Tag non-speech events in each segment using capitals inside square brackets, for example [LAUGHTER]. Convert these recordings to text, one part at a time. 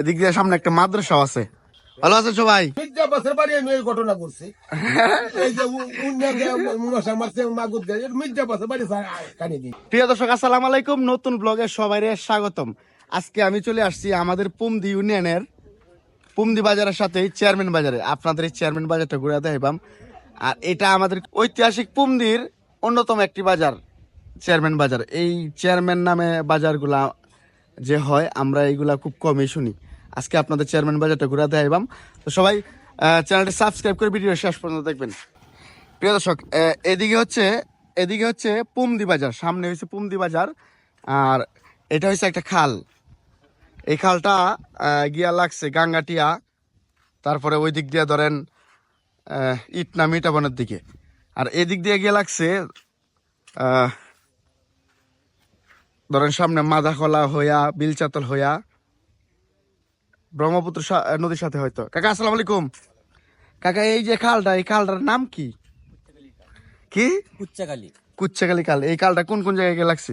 এদিক দিয়ে সামনে একটা মাদ্রাসাও আছে। ভালো আছেন সবাই? মির্জা বাড়ি আমি এই ঘটনা করছি। এই যে মশা মারছে মাগুর দেয় মির্জা বাড়ি কানি দিই। প্রিয় দর্শক আসসালাম আলাইকুম। নতুন ব্লগে সবাই স্বাগতম। আজকে আমি চলে আসছি আমাদের পুমদি ইউনিয়নের পুমদি বাজারের সাথে চেয়ারম্যান বাজারে। আপনাদের এই চেয়ারম্যান বাজারটা ঘুরে দেখাইবাম। আর এটা আমাদের ঐতিহাসিক পুমদির অন্যতম একটি বাজার চেয়ারম্যান বাজার। এই চেয়ারম্যান নামে বাজারগুলা যে হয় আমরা এইগুলা খুব কমই শুনি। আজকে আপনাদের চেয়ারম্যান বাজারটা ঘুরে দেখাইবাম তো সবাই চ্যানেলটি সাবস্ক্রাইব করে ভিডিও শেষ পর্যন্ত দেখবেন। প্রিয় দর্শক এদিকে হচ্ছে এদিকে হচ্ছে পুমদি বাজার। সামনে হচ্ছে পুমদি বাজার, আর এটা হচ্ছে একটা খাল। এই খালটা গিয়া লাগছে গাঙ্গাটিয়া, তারপরে ওই দিক দিয়ে ধরেন ইটনা মিটাবনের দিকে। আর এদিক দিয়ে গিয়ে লাগছে ধরেন সামনে মাদাখলা হইয়া, বিলচাতল হইয়া ব্রহ্মপুত্র নদীর সাথে হয়তো। কাকা আসসালাম আলাইকুম। কাকা এই যে খালটা এই খালটার নাম কি? কি? কুচ্চাকালি কুচ্চাকালি কাল এই কালটা কোন কোন জায়গায় লাগছে?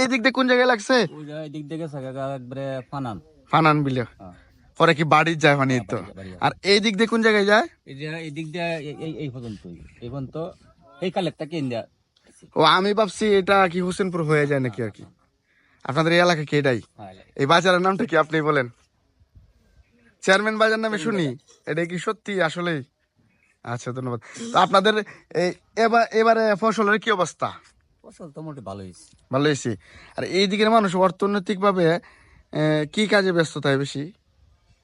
এই দিক দিয়ে কোন জায়গায় লাগছে? ওই দিক সাকা একবারে ফানান। ফানান বিলে। হ্যাঁ। পরে কি বাড়ির যায় মানে তো? বাড়ি যায়। আর এই দিক দিয়ে কোন জায়গায় যায়? এই যে এই দিক দিয়ে এই- পর্যন্ত। এই পর্যন্ত এই কালেকটা কেন দেয়া ও আমি ভাবছি এটা কি হোসেনপুর হয়ে যায় নাকি আর কি? আপনাদের এই এলাকা কি এটাই? হ্যাঁ, এই বাজারের নামটা কি আপনি বলেন? চেয়ারম্যান বাজার নামে শুনি। এটা কি সত্যি? আসলেই। আচ্ছা ধন্যবাদ। তো আপনাদের এবার এবারে ফসলের কি অবস্থা? ফসল তো মোটামুটি ভালো হয়েছে। ভালো হয়েছে। আর এই দিকের মানুষ অর্থনৈতিক ভাবে কি কাজে ব্যস্ত থাকে বেশি?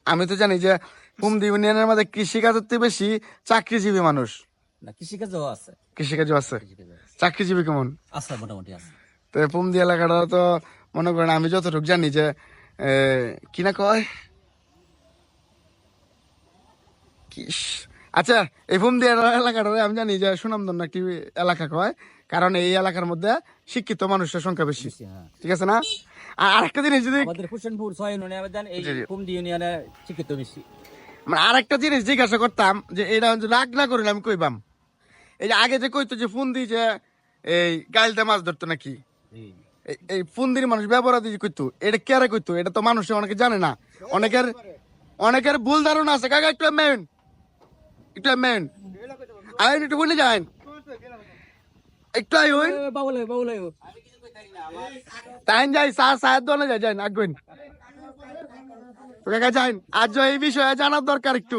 আমি তো জানি যে কুমদি ইউনিয়নের মধ্যে কৃষি কাজের থেকে বেশি চাকরিজীবী মানুষ। না কৃষিকাজও আছে। কৃষিকাজও আছে। চাকরিজীবী কেমন? আছে মোটামুটি আছে। তো পুমদি এলাকাটা তো মনে করেন আমি যতটুকু জানি যে এ, কি না কয়? কিস আচ্ছা এই পুমদি এলাকাটা আমি জানি যে সুনামধন্য একটি এলাকা কয় কারণ এই এলাকার মধ্যে শিক্ষিত মানুষের সংখ্যা বেশি। হ্যাঁ। ঠিক আছে না? আর আরেকটা জিনিস যদি আমাদের হোসেনপুর ছয় ইউনিয়নে আবেদন এই জি, জি। ইউনিয়নে শিক্ষিত বেশি। মানে আরেকটা জিনিস জিজ্ঞাসা করতাম যে এটা রাগ না করিলে আমি কইবাম এই যে আগে যে কইতো যে ফোন দিয়ে যে এই গাইলতে মাছ ধরতো নাকি। এই- এই ফোনদির মানুষ ব্যবহার দিয়ে কইতো এটা কেরে কইতো? এটা তো মানুষ অনেকে জানে না। অনেকের অনেকের ভুল ধারণা আছে। কাকা একটু মেন একটু মেন আইন একটু বলে যান একটু আই হইন এ, বাবুল আয়, বাবুল আয়। তাইন যাই চা চায়ের দোকানে যাই যাই আগুন কাকা যাইন আজ এই বিষয়ে জানার দরকার একটু।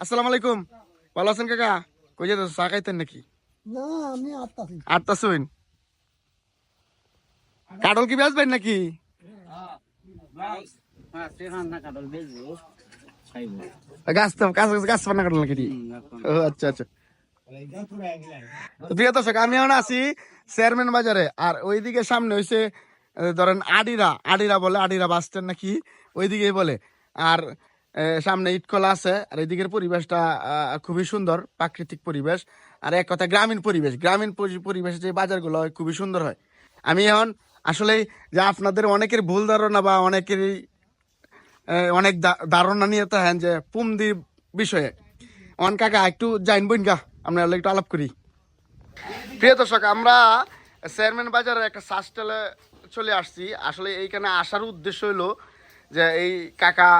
আসসালামু আলাইকুম। ভালো আছেন কাকা? কই যেত চা খাইতেন নাকি? না আমি আত্মাছি আটটা শুন কাটল কি বেচবেন নাকি? গাছ তো গাছ গাছ পান্না কাটল নাকি ও আচ্ছা আচ্ছা। প্রিয় দর্শক আমি এখন আছি চেয়ারম্যান বাজারে আর ওইদিকে সামনে ধরেন আডিরা আডিরা বলে আডিরা বাস স্ট্যান্ড নাকি? ওইদিকেই বলে। আর সামনে ইটকলা আছে আর এদিকের পরিবেশটা খুবই সুন্দর প্রাকৃতিক পরিবেশ। আর এক কথা গ্রামীণ পরিবেশ গ্রামীণ পরি- পরিবেশে যে বাজারগুলো হয় খুবই সুন্দর হয়। আমি এখন আসলে যে আপনাদের অনেকের ভুল ধারণা বা অনেকেরই অনেক ধারণা নিয়ে থাকেন যে পুমদি বিষয়ে। অন কাকা, একটু জাইন বইন গা, আমরা একটু আলাপ করি। প্রিয় দর্শক, আমরা চেয়ারম্যান বাজারের একটা সাস্টেলে চলে আসছি। আসলে এইখানে আসার উদ্দেশ্য হলো যে এই কাকা,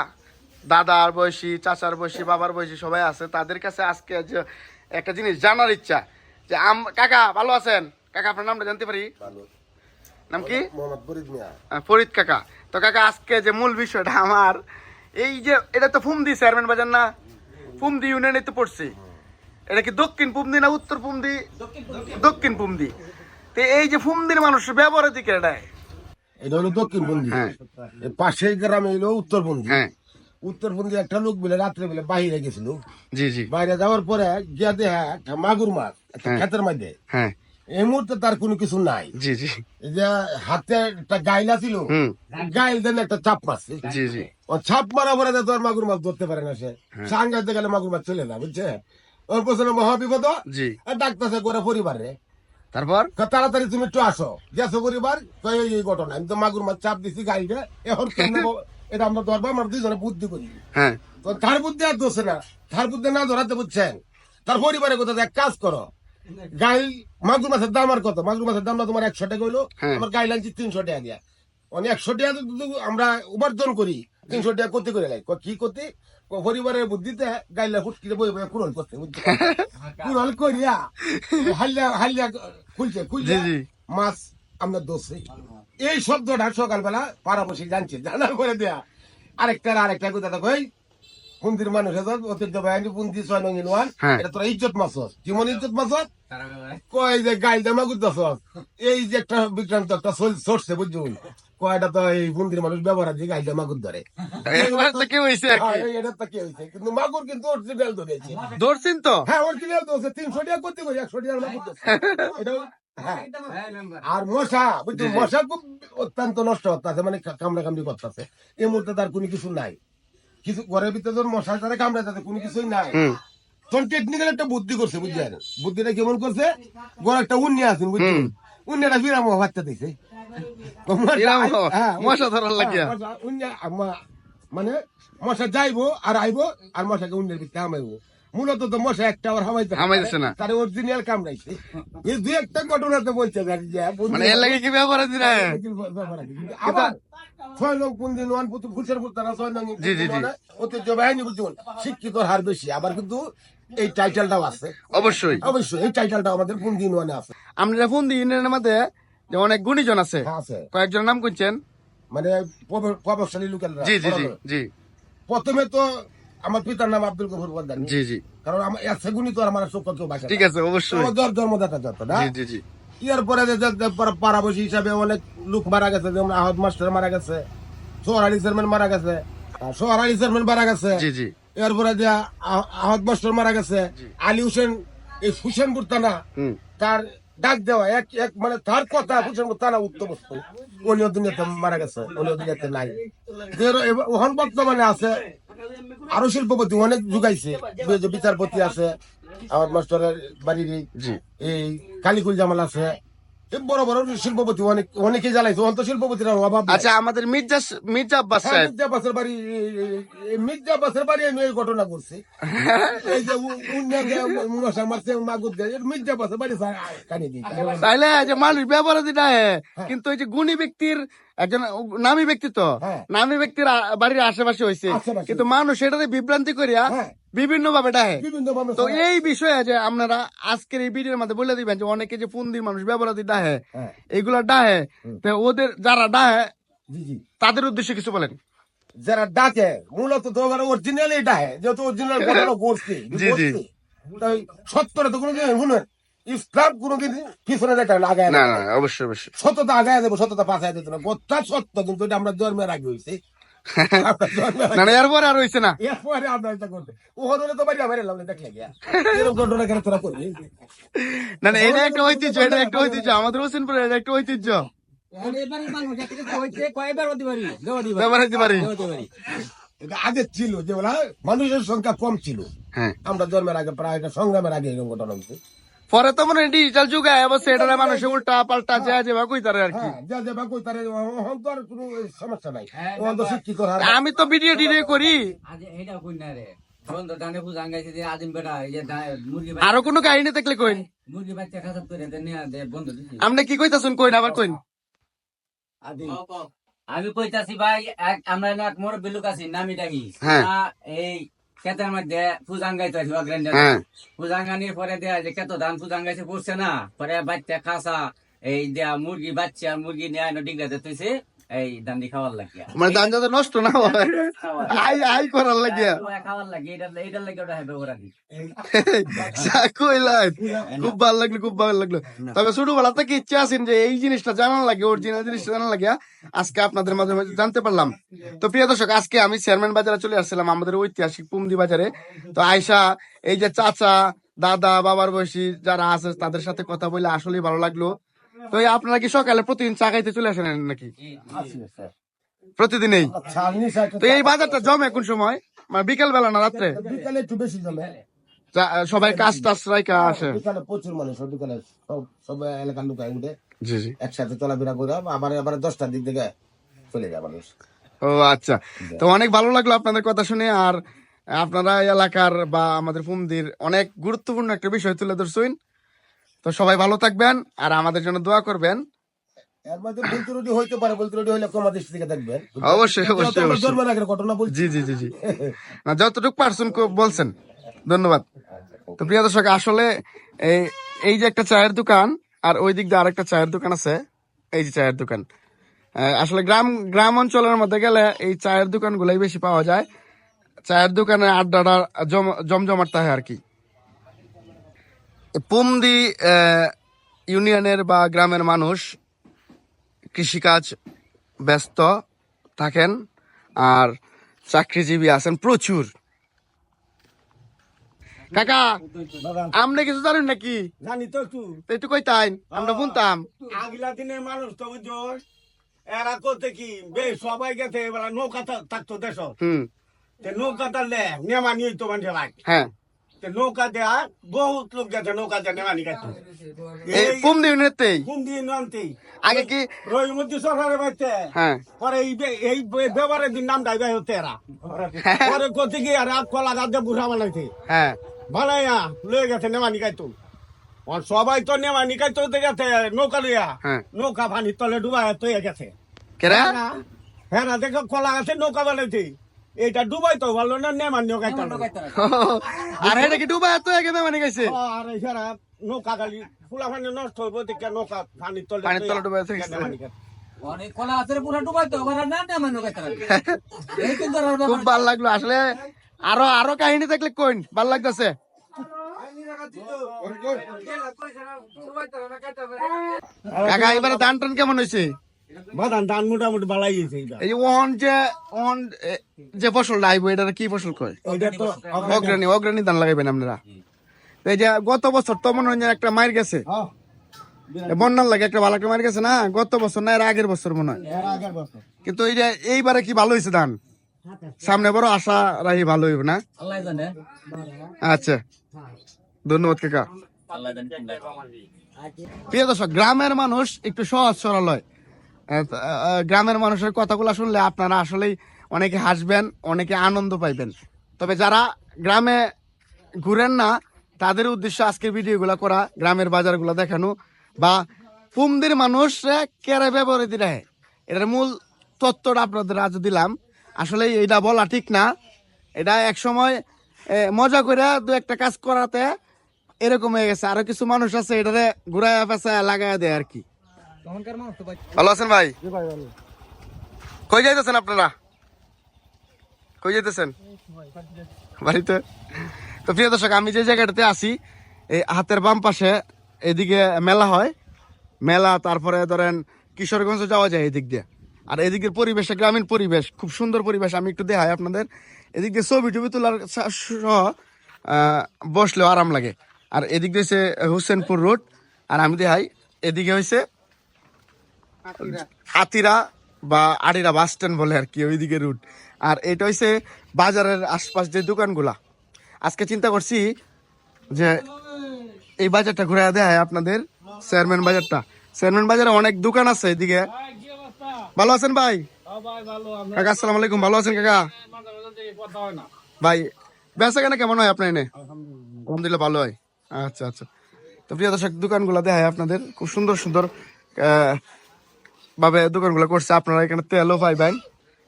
দাদার বয়সী, চাচার বয়সী, বাবার বয়সী সবাই আছে, তাদের কাছে আজকে যে একটা জিনিস জানার ইচ্ছা, যে আম, কাকা, ভালো আছেন? কাকা, আপনার নামটা জানতে পারি? নাম কি? মোহাম্মদ ফরিদ মিয়া। ফরিদ কাকা। তো কাকা আজকে যে মূল বিষয়টা আমার এই যে এটা তো ফুমদি চেয়ারম্যান বাজার না? ফুমদি ইউনিয়নে তো পড়ছে। এটা কি দক্ষিণ পুমদি না উত্তর পুমদি দক্ষিণ পুমদি তো এই যে ফুমদির মানুষের ব্যবহারের দিকে এটা এটা হলো দক্ষিণ বন্দি হ্যাঁ। পাশের গ্রামে হলো উত্তর বন্দি হ্যাঁ। একটা লোক বলে রাত্রে বেলে বাইরে গেছিল। জি জি। বাইরে যাওয়ার পরে গিয়া দেহা একটা মাগুর মাছ একটা হ্যাঁ। ক্ষেতের মধ্যে। হ্যাঁ। এই মুহূর্তে তার কোনো কিছু নাই। জি জি। যে হাতে একটা গাইলা ছিল গাইল দেন একটা চাপ মারছে। জি জি। ও ছাপ মারা পরে তো আর মাগুর মাছ ধরতে পারে না সে। সাঙ্গাইতে গেলে মাগুর মাছ চলে যায় বুঝছে? ওর পেছনে মহা বিপদ? জি। আর ডাক্তার করে পরিবারে। তারপর? তাড়াতাড়ি তুমি একটু আসো। গেছো পরিবার? এই ঘটনা। আমি তো মাগুর মাছ চাপ দিছি গাড়িটা এখন এটা আমরা ধরবো আমরা দুজনে বুদ্ধি করি। হ্যাঁ। তো তার বুদ্ধি আর দোষে না। তার বুদ্ধি না ধরাতে বুঝছেন? তার পরিবারের কথা এক কাজ করো। গাই মাগুর মাছের দাম আর কত? মাগুর মাছের দাম না তোমার একশো টাকা হইল। হ্যাঁ। আমার গাই লাগছে তিনশো টাকা দিয়া। অনেক একশো টাকা আমরা উপার্জন করি। তিনশো টাকা করতে করে লাই কি করতে? পরিবারের বুদ্ধিতে গাইলা ফুটকিতে বই বই কুরল করতে বুঝছ? [LAUGHS] কুরল করিয়া হাল্লা হাল্লা খুলছে খুলছে মাছ আমরা দোষে এই শব্দটা সকালবেলা পাড়াপড়শি জানছে। জানার করে দেয়া। আরেকটা আরেকটা কথা দেখো এই মন্দির মানুষ বাহিনী ছয় নঙ্গিন ওয়ান হ্যাঁ। এটা তোরা ইজ্জত মাছ যেমন ইজ্জত মাছ কয় যে গাই জামা করতেছ এই যে একটা বিক্রান্ত একটা সরছে বুঝছ? কয়টা তো এই মন্দির মানুষ ব্যবহার আছে গাই জামা করে ধরে। কি হয়েছে আর হ্যাঁ, কি এই এটা তো কি হয়েছে কিন্তু মাগুর কিন্তু অরিজিনাল ধরেছে। ধরছেন তো? হ্যাঁ অরিজিনাল ধরছে তিনশো টাকা করতে করি একশো টাকা মাগুর এটা হ্যাঁ। আর মশা বুঝছ? মশা খুব অত্যন্ত নষ্ট করতেছে মানে কামড়া কামড়ি করতেছে। এই মুহূর্তে তার কোনো কিছু নাই। কিছু ঘরের ভিতরে তোর মশা তারা কামড়ে তাতে কোনো কিছুই নাই। তোর টেকনিক্যাল একটা বুদ্ধি করছে বুঝছেন বুদ্ধিটা কেমন করছে? ঘর একটা উন্নি আছেন বুঝছেন উন্নিটা বিরাম বাচ্চা দিছে। হ্যাঁ, মশা ধরার লাগিয়া। হ্যাঁ, আমা- মানে মশা যাইবো আর আইবো আর মশাকে উন্নের ভিতরে হামাইবো। মূলত তো মশা একটা আবার হামাইতে হামাইতেছে না। তার অরিজিনাল কামড়াইছে। এই দুই একটা ঘটনা তো বলছে মানে এর লাগে কি ব্যবহার দিরা আবার ছয় পুতুল ফুসের পুতারা ছয় নং জি, জি, জি। ঐতিহ্য বুঝুন শিক্ষিত হার বেশি আবার কিন্তু এই টাইটেলটাও আছে। অবশ্যই। অবশ্যই এই টাইটেলটাও আমাদের কোন দিন আছে। আমরা ইউনিয়নের মধ্যে যে অনেক গুণীজন আছে হ্যাঁ, কয়েকজনের নাম করছেন মানে প্রভাবশালী লোকেরা। জি জি জি জি। প্রথমে তো আমার পিতার নাম আব্দুল গফুর জি জি। কারণ আমার এর সেগুনি তো আমার চোখ কেউ বাসা ঠিক আছে অবশ্যই। জন্মদাতা যত না? জি জি জি। ইয়ার পরে পাড়া- হিসাবে অনেক লোক মারা গেছে যেমন আহত মাস্টার মারা গেছে সোহার আলী চেয়ারম্যান মারা গেছে আর সোহার আলী চেয়ারম্যান মারা গেছে এরপরে যে আহত মাস্টার মারা গেছে আলী হোসেন এই হুসেনপুর থানা তার ডাক দেওয়া এক এক মানে তার কথা হুসেনপুর থানা উত্তম উনি দুনিয়াতে মারা গেছে উনি দুনিয়াতে নাই ওখান বর্তমানে আছে আরও শিল্পপতি অনেক যুগাইছে বিচারপতি আছে আমার মাস্টারের বাড়ির এই- কালিকুল জামাল আছে। বড় বড় শিল্পপতি অনেক জ্বালাইছে অন্ত শিল্পপতির অভাব আচ্ছা আমাদের মির্জা মির্জা আব্বাস হ্যাঁ, মির্জা আব্বাসের বাড়ি মির্জা আব্বাসের বাড়ি আমি এই ঘটনা করছি। [LAUGHS] এই যে মশা মারছে মির্জা আব্বাসের বাড়ি কানি দিই। তাইলে যে মানুষ ব্যবহার দিটা কিন্তু এই যে গুণী ব্যক্তির একজন নামী ব্যক্তি তো। হ্যাঁ। নামী ব্যক্তির বাড়ির আশেপাশে হয়েছে কিন্তু মানুষ এটাতে বিভ্রান্তি করিয়া হ্যাঁ। বিভিন্ন ভাবে ডাহে তো এই বিষয়ে যে আপনারা আজকের এই ভিডিওর মধ্যে বলে দিবেন যে অনেকে যে ফুন্দির মানুষ ব্যবহার দিয়ে ডাহে হ্যাঁ। এগুলা ডাহে তো ওদের যারা ডাহে তাদের উদ্দেশ্যে কিছু বলেন। যারা ডাকে মূলত তো অরিজিনাল এটা হয় যেহেতু অরিজিনাল ঘটনা ঘটছে জি, জি। ঘটছে। সত্যটা তো কোনোদিন শুনুন ইসলাম কোনোদিন পিছনে না আগায় না না না অবশ্যই অবশ্যই। সত্যতা আগায় দেবো সত্যতা পাশায় দিতে না। গোটা সত্য কিন্তু এটা আমরা জন্মের আগে হয়েছে না আগে না এরপরে আর হয়েছে না। এরপরে আমরা এটা করতে ও হলে তো বাড়ি আমার এলাম দেখলে গিয়া এরকম ঘটনা কেন তোরা করবি? না না এটা একটা ঐতিহ্য এটা একটা ঐতিহ্য। আমাদের হোসেনপুরে এটা একটা ঐতিহ্য। আগে ছিল যে বলা মানুষের সংখ্যা কম ছিল। হ্যাঁ। আমরা জন্মের আগে প্রায় সংগ্রামের আগে এরকম ঘটনা হচ্ছে পরে তো মনে ডিজিটাল যুগ আয় অবশ্যই এটা মানুষ উল্টা পাল্টা যা যে বা কইতারে আর কি। হ্যাঁ যা যা কই তার তো আর কোনো সমস্যা নাই। ওখান তো শিক্ষিত আমি তো ভিডিও টিডিও করি। আজ এটা কই না রে? আরও কোনো কাহিনী থাকলে কইন। আপনি কি কইতাছেন কইন আবার কইন। আমি কইতাছি ভাই এক- আমরা এক মোর বিলুক আছি নামি হ্যাঁ। এই ক্ষেতের মধ্যে পূজাঙ্গাইতে আসি অগ্রেন্ডার হ্যাঁ। পূজাঙ্গানির পরে দেয়া যে কত ধান ফুজাঙ্গাইছে পড়ছে না? পরে বাচ্চা খাসা এই দেয়া মুরগি বাচ্চা মুরগি নিয়ে ডিঙ্গাতে তুইছে এই দান্ডি খাওয়ার লাগিয়া। মানে ধান যাতে নষ্ট না হয়। আই আই করার লাগিয়া। খাওয়ার এটা এটার ওটা হবে ওরা দিই যা কইলাই খুব ভালো লাগল খুব ভালো লাগল। তবে ছোটবেলা থেকে ইচ্ছা আছেন যে এই জিনিসটা জানার লাগে অরিজিনাল জিনিসটা জানার লাগে আজকে আপনাদের মাঝে মাঝে জানতে পারলাম। তো প্রিয় দর্শক আজকে আমি চেয়ারম্যান বাজারে চলে আসছিলাম আমাদের ঐতিহাসিক পুমদি বাজারে। তো আয়সা এই যে চাচা দাদা বাবার বয়সী যারা আছে তাদের সাথে কথা বলে আসলেই ভালো লাগল। তো এই আপনারা কি সকালে প্রতিদিন চা খাইতে চলে আসেন নাকি? প্রতিদিনই? আচ্ছা তো এই বাজারটা জমে কোন সময়? মানে বিকেল বেলা না রাত্রে? বিকালে একটু বেশি জমে। সবাই কাজ টাজ রাইকা আসে? বিকালে প্রচুর মানুষ বিকালে সব এলাকার লোক উঠে। জি জি। একসাথে চলাফেরা করে আবার আবার দশটার দিক থেকে চলে যায় মানুষ। ও আচ্ছা। তো অনেক ভালো লাগল আপনাদের কথা শুনে আর আপনারা এই এলাকার বা আমাদের ফুমদির অনেক গুরুত্বপূর্ণ একটা বিষয় তুলে ধরছেন। তো সবাই ভালো থাকবেন আর আমাদের জন্য দোয়া করবেন। ভুল ত্রুটি হইতে পারে হইলে থেকে দেখবেন। অবশ্যই অবশ্যই অবশ্যই। ঘটনা বলছি। জি জি জি জি। না যতটুকু বলছেন ধন্যবাদ। তো প্রিয় দর্শক আসলে এই এই যে একটা চায়ের দোকান আর ওই দিক দিয়ে আরেকটা চায়ের দোকান আছে এই যে চায়ের দোকান। আসলে গ্রাম গ্রাম অঞ্চলের মধ্যে গেলে এই চায়ের দোকানগুলাই বেশি পাওয়া যায়। চায়ের দোকানে আড্ডাটা জম- জমজমাট থাকে আর কি। পুমদি ইউনিয়নের বা গ্রামের মানুষ কৃষিকাজ ব্যস্ত থাকেন আর চাকরিজীবী আছেন প্রচুর। কাকা আপনি কিছু জানেন নাকি? জানি তো একটু। একটু কইতাই আমরা শুনতাম। আগলা দিনের মানুষ তো এরা করতে কি বেশ সবাই গেছে এবার নৌকা থাকতো দেশ হুম। নৌকা তাহলে নেমা নিয়ে তো মানুষের হ্যাঁ। নৌকা দেয়া বহুত লোক গেছে নৌকা দেয়া নেমানি খাইতো এই পুমদি ইউনিয়নেতেই কোন দিন নামতেই। আগে কি রহিমুদ্দি সরকারের বাড়িতে। হ্যাঁ। পরে এই এই ব্যবহারের দিন নাম ডাইবে হতে এরা। পরে করতে গিয়ে আর কলা গাছ দিয়ে বুড়া বানাইছে। হ্যাঁ। বানাইয়া লয়ে গেছে নেমানি খাইতো সবাই তো নেমানি তো গেছে নৌকা লইয়া। হ্যাঁ। নৌকা পানির তলে তৈয়া গেছে। কেরা? হ্যাঁ দেখো কলা গাছে নৌকা বানাইছে। এইটা ডুবাই তো ভালো না? নেমান নৌকা আর এটা কি ডুবা এত একে মানে গেছে আর এছাড়া নৌকা গালি ফুলা পানি নষ্ট হইব দেখে নৌকা পানির তলে পানির তলে ডুবাই থেকে গেছে। অনেক কলা আছে পুরা ডুবাই তো ওখানে না না মানুষ [LAUGHS] এই কিন্তু আর খুব ভালো লাগল আসলে আরও আরও কাহিনী দেখলে কোন? ভালো লাগতেছে? কাকা এবারে ধান টান কেমন হয়েছে বাদান ধান মোটামুটি বালাই গেছে এই যে ওহন যে ওহন যে ফসলটা আইব এটা কি ফসল কয়? এইটা তো অগ্রণী অগ্রণী ধান লাগাইবেন আপনারা। এই যে গত বছর তো মনে হয় একটা মার গেছে। বন্যার লাগে একটা ভালো একটা গেছে না? গত বছর না এর আগের বছর মনে হয়। এর আগের বছর। কিন্তু এই যে এইবারে কি ভালো হয়েছে ধান? সামনে বড় আশা রাহি ভালো হইব না? আচ্ছা। ধন্যবাদ কাকা। প্রিয় দর্শক গ্রামের মানুষ একটু সহজ সরল হয়। গ্রামের মানুষের কথাগুলো শুনলে আপনারা আসলেই অনেকে হাসবেন, অনেকে আনন্দ পাইবেন। তবে যারা গ্রামে ঘুরেন না, তাদের উদ্দেশ্য আজকের ভিডিওগুলো করা, গ্রামের বাজারগুলো দেখানো বা পুমদির মানুষ কেড়ে ব্যবহৃত রাখে এটার মূল তত্ত্বটা আপনাদের আজ দিলাম। আসলে এটা বলা ঠিক না। এটা এক সময় মজা করে দু একটা কাজ করাতে এরকম হয়ে গেছে। আরও কিছু মানুষ আছে এটারে ঘুরায় পেঁচায় লাগাই দেয় আর কি। ভালো আছেন ভাই? কই যাইতেছেন আপনারা? কই যাইতেছেন? বাড়িতে? তো প্রিয় দর্শক আমি যে জায়গাটাতে আছি এই হাতের বাম পাশে এদিকে মেলা হয়। মেলা তারপরে ধরেন কিশোরগঞ্জ যাওয়া যায় এদিক দিয়ে। আর এদিকের পরিবেশটা গ্রামীণ পরিবেশ খুব সুন্দর পরিবেশ আমি একটু দেখাই আপনাদের। এদিক দিয়ে ছবি টবি তোলার সহ বসলেও আরাম লাগে। আর এদিক দিয়ে হচ্ছে হুসেনপুর রোড। আর আমি দেখাই এদিকে হয়েছে হাতিরা। বা আড়িরা বাস স্ট্যান্ড বলে আর কি, ওইদিকে রুট আর এটা হচ্ছে বাজারের আশপাশ যে দোকানগুলা। আজকে চিন্তা করছি যে এই বাজারটা ঘুরে দেয় আপনাদের চেয়ারম্যান বাজারটা। চেয়ারম্যান বাজারে অনেক দোকান আছে এদিকে। ভালো আছেন ভাই? কাকা, আসসালামু আলাইকুম। ভালো আছেন কাকা? ভাই বেচা কেনা? কেমন হয় আপনার এনে? আলহামদুলিল্লাহ ভালো হয়। আচ্ছা আচ্ছা। তো প্রিয় দর্শক, দোকানগুলো দেখায় আপনাদের। খুব সুন্দর সুন্দর ভাবে দোকানগুলো করছে আপনারা এখানে তেলও পাইবেন।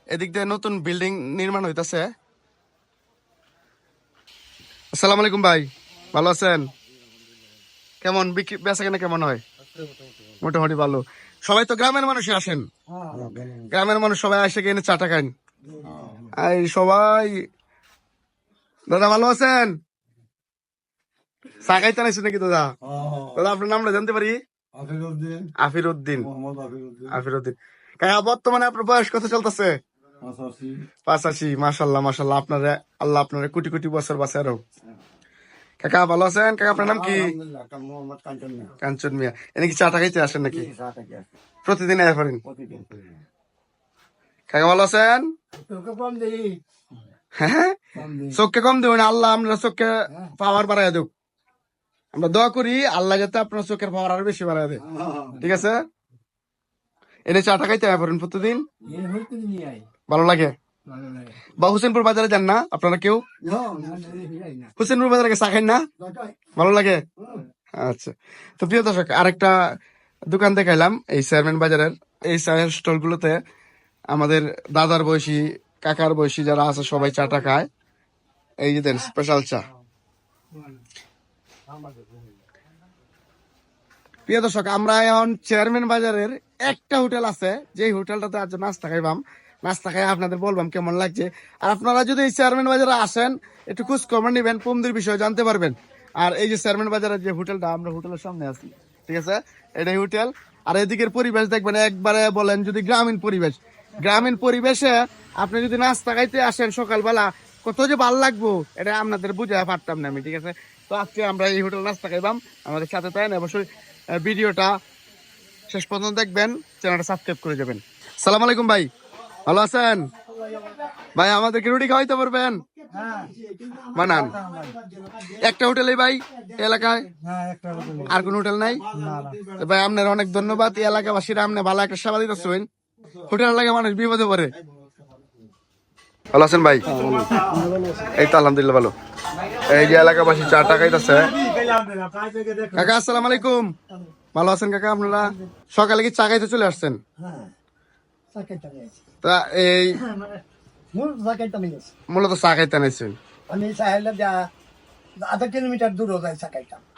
এদিক দিয়ে নতুন বিল্ডিং নির্মাণ হইতাছে। আসসালামু আলাইকুম ভাই ভালো আছেন? কেমন বিক্রি বেচা কেনা কেমন হয়? মোটামুটি ভালো। সবাই তো গ্রামের মানুষই আসেন? গ্রামের মানুষ সবাই আসে কিনে চাটা খান এই সবাই। দাদা ভালো আছেন? চা খাইতে নাকি দাদা? দাদা আপনার নামটা জানতে পারি? আফির উদ্দিন আফির উদ্দিন কাকা বর্তমানে আপনার বয়স কত চলতেছে? পাঁচাশি। মাসাল্লাহ মাসাল্লাহ আপনারে আল্লাহ আপনারে কোটি কোটি বছর বাঁচে আরও কাকা ভালো আছেন? কাকা আপনার নাম কি? কাঞ্চন মিয়া। এনে কি চাটা খাইতে আসেন নাকি? প্রতিদিন আয় কাকা ভালো আছেন? হ্যাঁ চোখকে কম দেবেন আল্লাহ আমরা চোখকে পাওয়ার বাড়াই দেব আমরা দোয়া করি আল্লাহ যাতে আপনার চোখের পাওয়ার আরও বেশি বাড়াই দেয়। ঠিক আছে? এনে চাটা খাইতে করেন প্রতিদিন? ভালো লাগে? বা হুসেনপুর বাজারে যান না আপনারা কেউ? হুসেনপুর বাজারে চা খাই না? ভালো লাগে? আচ্ছা। তো প্রিয় দর্শক আরেকটা দোকান দেখাইলাম এই চেয়ারম্যান বাজারের। এই চায়ের স্টলগুলোতে আমাদের দাদার বয়সী কাকার বয়সী যারা আছে সবাই চাটা খায়। এই যে দেন স্পেশাল চা। প্রিয় দর্শক, আমরা এখন চেয়ারম্যান বাজারের একটা হোটেল আছে যে হোটেলটাতে আজ নাস্তা খাইবাম। নাস্তা খাই আপনাদের বলবাম কেমন লাগছে। আর আপনারা যদি চেয়ারম্যান বাজারে আসেন, একটু খোঁজ খবর নিবেন বিষয়ে জানতে পারবেন। আর এই যে চেয়ারম্যান বাজারের যে হোটেলটা, আমরা হোটেলের সামনে আছি, ঠিক আছে? এটাই হোটেল। আর এদিকের পরিবেশ দেখবেন, একবারে বলেন যদি গ্রামীণ পরিবেশ। গ্রামীণ পরিবেশে আপনি যদি নাস্তা খাইতে আসেন সকালবেলা, কত যে ভালো লাগবো, এটা আপনাদের বুঝে পারতাম না আমি, ঠিক আছে? তো আজকে আমরা এই হোটেল নাস্তা খাইবাম। আমাদের সাথে তাই না অবশ্যই ভিডিওটা শেষ পর্যন্ত দেখবেন, চ্যানেলটা সাবস্ক্রাইব করে যাবেন। সালাম আলাইকুম ভাই, ভালো আছেন? ভাই, আমাদেরকে রুটি খাওয়াইতে পারবেন? বানান। একটা হোটেলে ভাই, এলাকায়? আর কোন হোটেল নাই? ভাই, আপনার অনেক ধন্যবাদ। এলাকাবাসীরা আপনি ভালো একটা সেবা দিতেছেন। হোটেল লাগে মানুষ বিপদে পড়ে। ভালো আছেন ভাই? এই তো আলহামদুলিল্লাহ ভালো। এই যে এলাকাবাসী চা টাকাইতেছে কাকা, আসসালামু আলাইকুম। ভালো আছেন কাকা আপনারা? সকালে কি চা খাইতে চলে আসছেন? তা এই মূলত চা খাইতে আমি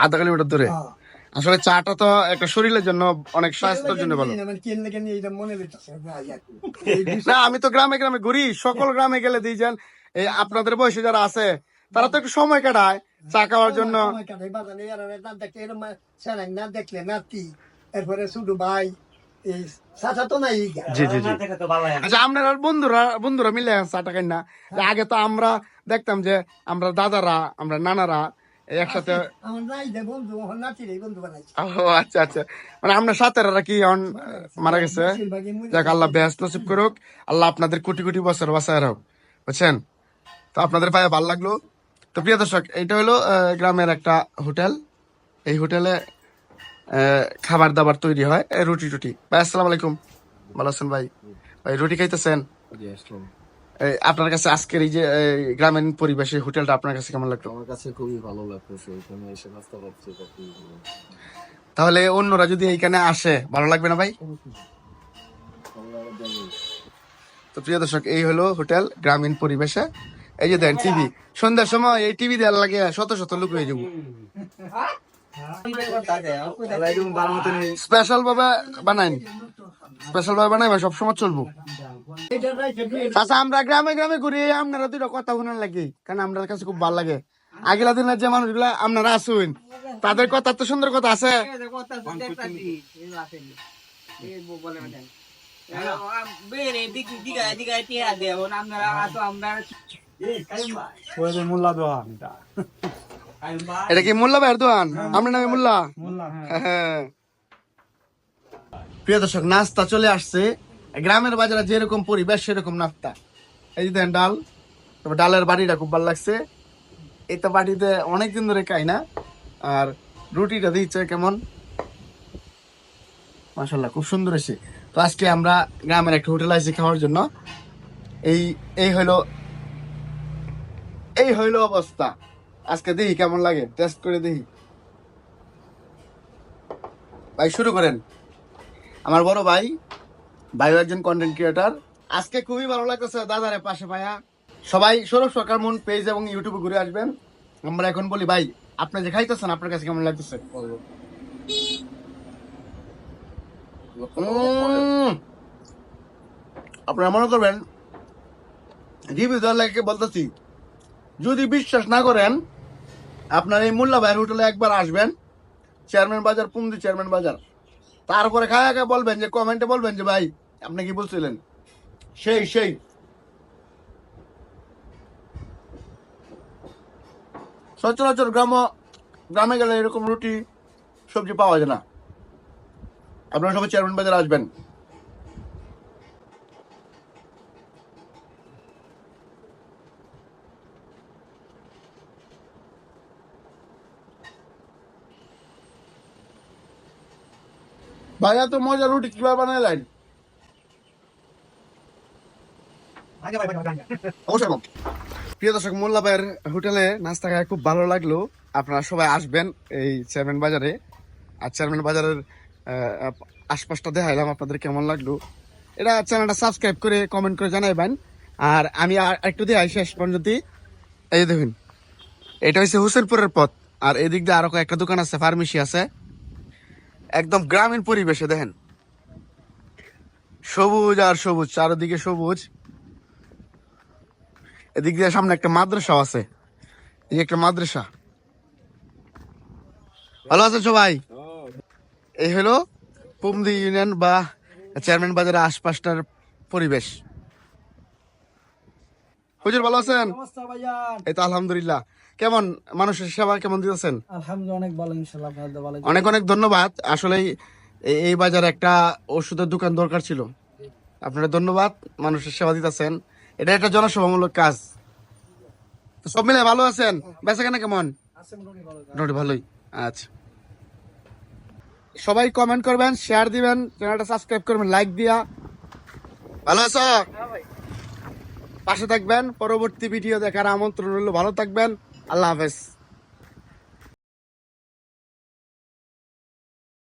আধা কিলোমিটার দূর? আসলে চাটা তো একটা শরীরের জন্য অনেক স্বাস্থ্যের জন্য ভালো। না, আমি তো গ্রামে গ্রামে ঘুরি, সকল গ্রামে গেলে দিয়েছেন এই আপনাদের বয়সে যারা আছে তারা তো একটু সময় কাটায় চা খাওয়ার জন্য। না দেখলে নাতি এরপরে শুধু ভাই এই চাচা তো নাই জি জি জি। আচ্ছা আপনারা বন্ধুরা বন্ধুরা মিলে না। আগে তো আমরা দেখতাম যে আমরা দাদারা আমরা নানারা একসাথে ও আচ্ছা আচ্ছা। মানে আপনার সাথেরা কি এখন মারা গেছে। যাক আল্লাহ ব্যস্ত নসিব করুক। আল্লাহ আপনাদের কোটি কোটি বছর বাসায় রাখুক। বুঝছেন? তো আপনাদের পায়ে ভালো লাগল। তো প্রিয় দর্শক এটা হলো গ্রামের একটা হোটেল। এই হোটেলে খাবার দাবার তৈরি হয় রুটি টুটি। ভাই আসসালামু আলাইকুম। ভালো আছেন ভাই? ভাই রুটি খাইতেছেন? আপনার কাছে আজকের এই যে গ্রামীণ পরিবেশে হোটেলটা আপনার কাছে কেমন লাগল? আমার কাছে খুবই ভালো লাগতেছে এখানে এসে নাস্তা ভালো। তাহলে অন্যরা যদি এইখানে আসে ভালো লাগবে না ভাই? তো প্রিয় দর্শক এই হলো হোটেল গ্রামীণ পরিবেশে। এই যে দেন টিভি। সন্ধ্যার সময় এই টিভি দেওয়ার লাগে শত শত লোক হয়ে যাব। স্পেশাল ভাবে বানাইন স্পেশাল ভাবে বানাই সবসময় চলবো। এটা আচ্ছা আমরা গ্রামে গ্রামে ঘুরি আপনারা দুটো কথা শোনার লাগে কারণ আমাদের কাছে খুব ভালো লাগে। আগেলা দিনের যে মানুষগুলা আপনারা আসুন তাদের কথা তো সুন্দর কথা আছে। এটা। কি মোল্লা ভাইয়ের দোকান? আপনার নামে মোল্লা? হ্যাঁ। প্রিয় দর্শক নাস্তা চলে আসছে। গ্রামের বাজারে যেরকম পরিবেশ সেরকম নাস্তা। এই দেন ডাল তবে ডালের বাড়িটা খুব ভালো লাগছে। এই তো বাড়িতে অনেকদিন ধরে খাই না আর রুটিটা দিচ্ছে কেমন? মাসাল্লাহ খুব সুন্দর এসে তো আজকে আমরা গ্রামের একটা হোটেল আছি খাওয়ার জন্য। এই এই হলো এই হইল অবস্থা। আজকে দেখি কেমন লাগে টেস্ট করে দেখি। ভাই, শুরু করেন। আমার বড় ভাই, ভাইও একজন কন্টেন্ট ক্রিয়েটার আজকে খুবই ভালো লাগতেছে দাদারে পাশে ভাইয়া সবাই সৌরভ সরকার মন পেজ এবং ইউটিউবে ঘুরে আসবেন। আমরা এখন বলি, ভাই, আপনি যে খাইতেছেন, আপনার কাছে কেমন লাগতেছে? আপনারা মনে করবেন রিভিউ দেওয়ার লাগে বলতেছি যদি বিশ্বাস না করেন, আপনার এই মোল্লা ভাইয়ের হোটেলে একবার আসবেন, চেয়ারম্যান বাজার, পুমদি চেয়ারম্যান বাজার। তারপরে খায় খায় বলবেন যে, কমেন্টে বলবেন যে, ভাই, আপনি কি বলছিলেন? সেই সেই। সচরাচর গ্রাম, গ্রামে গেলে এরকম রুটি, সবজি পাওয়া যায় না। আপনারা সবাই চেয়ারম্যান বাজার আসবেন। ভাইয়া তো মজা রুটি কীভাবে কম। প্রিয় দর্শক মোল্লা ভাইয়ের হোটেলে নাস্তা খায় খুব ভালো লাগল। আপনারা সবাই আসবেন এই চেয়ারম্যান বাজারে আর চেয়ারম্যান বাজারের আশপাশটা দেখাইলাম আপনাদের কেমন লাগল। এটা চ্যানেলটা সাবস্ক্রাইব করে কমেন্ট করে জানাইবেন। আর আমি আর একটু দেখাই শেষ পর্যন্ত। এই দেখুন এটা হচ্ছে হুসেনপুরের পথ। আর এদিক দিয়ে আরও একটা দোকান আছে ফার্মেসি আছে। একদম গ্রামীণ পরিবেশে দেখেন। সবুজ আর সবুজ চারদিকে সবুজ। এদিক দিয়ে সামনে একটা মাদ্রাসা আছে। এই একটা মাদ্রাসা। ভালো আছেন সবাই? এই হলো পুমদি ইউনিয়ন বা চেয়ারম্যান বাজারের আশপাশটার পরিবেশ। হুজুর ভালো আছেন? এই তো আলহামদুলিল্লাহ। কেমন মানুষের সেবা কেমন দিতেছেন আলহামদুলিল্লাহ অনেক ভালো ইনশাল্লাহ আপনাদের ভালো অনেক অনেক ধন্যবাদ। আসলে এই বাজারে একটা ওষুধের দোকান দরকার ছিল। আপনারা ধন্যবাদ মানুষের সেবা দিতেছেন। এটা একটা জনসেবামূলক কাজ। সব মিলে ভালো আছেন? বেচা কেনা কেমন? মোটামুটি ভালোই আচ্ছা। সবাই কমেন্ট করবেন শেয়ার দিবেন চ্যানেলটা সাবস্ক্রাইব করবেন লাইক দিয়া। ভালো আছো? পাশে থাকবেন পরবর্তী ভিডিও দেখার আমন্ত্রণ রইল। ভালো থাকবেন। আল্লাহ হাফেজ